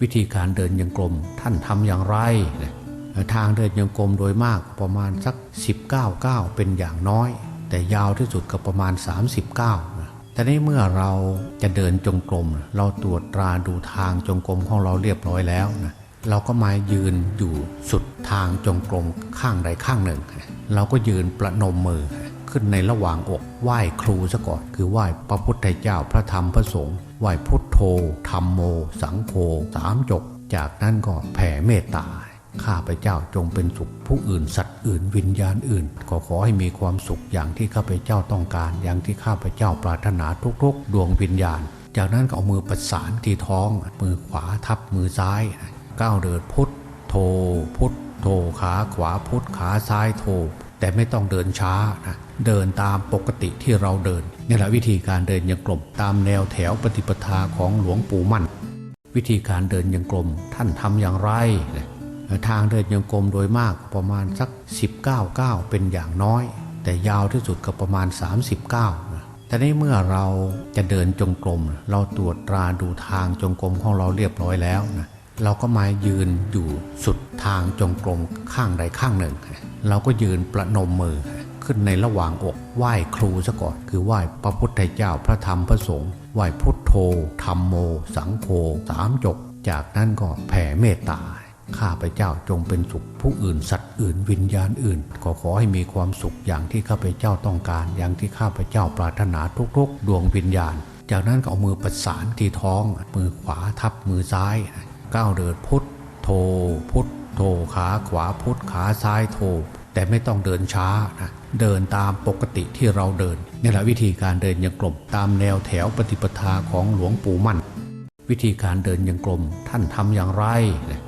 วิธีการเดินยังกลมท่านทำอย่างไร ทางเดินยังกลมโดยมากประมาณสัก 19ก้าเป็นอย่างน้อย แต่ยาวที่สุดก็ประมาณ30ก้าวนะแต่นี้เมื่อเราจะเดินจงกรมเราตรวจตราดูทางจงกรมของเราเรียบร้อยแล้วนะเราก็มายืนอยู่สุดทางจงกรมข้างใดข้างหนึ่ง เราก็ยืนประนมมือ ขึ้นในระหว่างอก ไหว้ครูซะก่อน คือไหว้พระพุทธเจ้าพระธรรมพระสงฆ์ไหว้พุทโธธรรมโม สังโฆสามจบ จากนั้นก็แผ่เมตตาข้าพเจ้าจงเป็นสุขผู้อื่นสัตว์อื่นวิญญาณอื่นขอขอให้มีความสุขอย่างที่ข้าพเจ้าต้องการ อย่างที่ข้าพเจ้าปรารถนาทุกๆ ดวงวิญญาณ จากนั้นก็เอามือประสานที่ท้อง มือขวาทับมือซ้ายก้าวเดินพุทโธพุทโธขาขวาพุทขาซ้ายโธ แต่ไม่ต้องเดินช้านะเดินตามปกติที่เราเดินนี่แหละวิธีการเดินยังกลมตามแนวแถวปฏิปทาของหลวงปู่มั่น วิธีการเดินยังกลมท่านทำอย่างไรนะทางเดินยังกลมโดยมากประมาณสัก 19ก้าเป็นอย่างน้อย แต่ยาวที่สุดก็ประมาณ30ก้าวนะแต่นี้เมื่อเราจะเดินจงกรมเราตรวจตราดูทางจงกรมของเราเรียบร้อยแล้วนะ เราก็มายืนอยู่สุดทางจงกรมข้างใดข้างหนึ่ง เราก็ยืนประนมมือขึ้นในระหว่างอกไหว้ครูซะก่อน คือไหว้พระพุทธเจ้าพระธรรมพระสงฆ์ไหว้พุทโธธรรมโม สังโฆสามจบ จากนั้นก็แผ่เมตตาข้าพเจ้าจงเป็นสุข ผู้อื่นสัตว์อื่นวิญญาณอื่น ขอขอให้มีความสุขอย่างที่ข้าพเจ้าต้องการ อย่างที่ข้าพเจ้าปรารถนาทุกๆ ดวงวิญญาณ จากนั้นก็เอามือประสานที่ท้อง มือขวาทับมือซ้าย ก้าวเดินพุทโธพุทโธขาขวาพุทขาซ้ายโธแต่ไม่ต้องเดินช้านะเดินตามปกติที่เราเดินนี่แหละวิธีการเดินยังกลมตามแนวแถวปฏิปทาของหลวงปู่มั่น วิธีการเดินยังกลมท่านทำอย่างไรนะ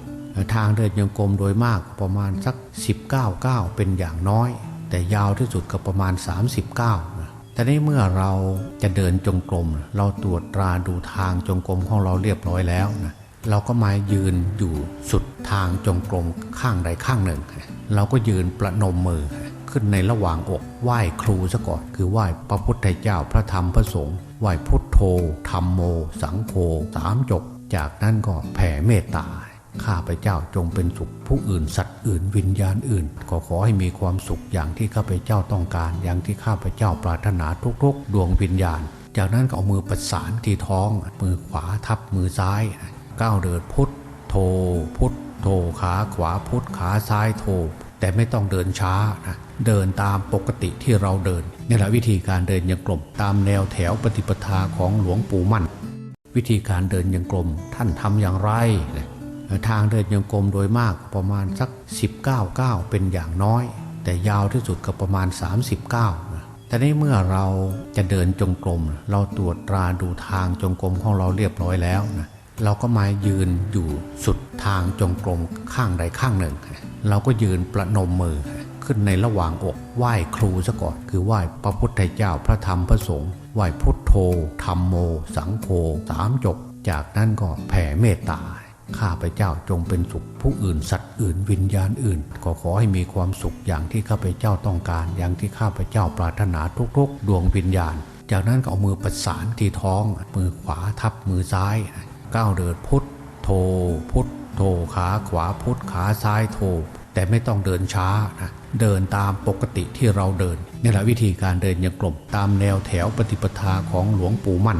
ทางเดินยังกลมโดยมากประมาณสัก 19ก้าวเป็นอย่างน้อย แต่ยาวที่สุดก็ประมาณ30ก้าวนะแต่นี้เมื่อเราจะเดินจงกรมเราตรวจตราดูทางจงกรมของเราเรียบร้อยแล้วนะ เราก็มายืนอยู่สุดทางจงกรมข้างใดข้างหนึ่ง เราก็ยืนประนมมือขึ้นในระหว่างอกไหว้ครูซะก่อน คือไหว้พระพุทธเจ้าพระธรรมพระสงฆ์ไหว้พุทโธธรรมโม สังโฆสามจบ จากนั้นก็แผ่เมตตาข้าพเจ้าจงเป็นสุข ผู้อื่นสัตว์อื่นวิญญาณอื่นขอขอให้มีความสุขอย่างที่ข้าพเจ้าต้องการ อย่างที่ข้าพเจ้าปรารถนาทุกๆ ดวงวิญญาณ จากนั้นก็เอามือประสานที่ท้อง มือขวาทับมือซ้าย ก้าวเดินพุทโธพุทโธขาขวาพุทขาซ้ายโธแต่ไม่ต้องเดินช้านะเดินตามปกติที่เราเดินนี่แหละวิธีการเดินยังกลมตามแนวแถวปฏิปทาของหลวงปู่มั่น วิธีการเดินยังกลมท่านทำอย่างไร ทางเดินยังกลมโดยมากประมาณสัก 19ก้าเป็นอย่างน้อย แต่ยาวที่สุดก็ประมาณ30ก้าแต่ในเมื่อเราจะเดินจงกรมเราตรวจตราดูทางจงกรมของเราเรียบร้อยแล้วนะ เราก็มายืนอยู่สุดทางจงกรมข้างใดข้างหนึ่ง เราก็ยืนประนมมือขึ้นในระหว่างอกไหว้ครูซะก่อน คือไหว้พระพุทธเจ้าพระธรรมพระสงฆ์ไหว้พุทโธธรรมโม สังโฆสามจบ จากนั้นก็แผ่เมตตาข้าพเจ้าจงเป็นสุขผู้อื่นสัตว์อื่นวิญญาณอื่นขอขอให้มีความสุขอย่างที่ข้าพเจ้าต้องการ อย่างที่ข้าพเจ้าปรารถนาทุกๆ ดวงวิญญาณ จากนั้นก็เอามือประสานที่ท้องมือขวาทับมือซ้าย ก้าวเดินพุทโธพุทโธขาขวาพุทขาซ้ายโธแต่ไม่ต้องเดินช้านะเดินตามปกติที่เราเดินนี่แหละวิธีการเดินยังกลมตามแนวแถวปฏิปทาของหลวงปู่มั่น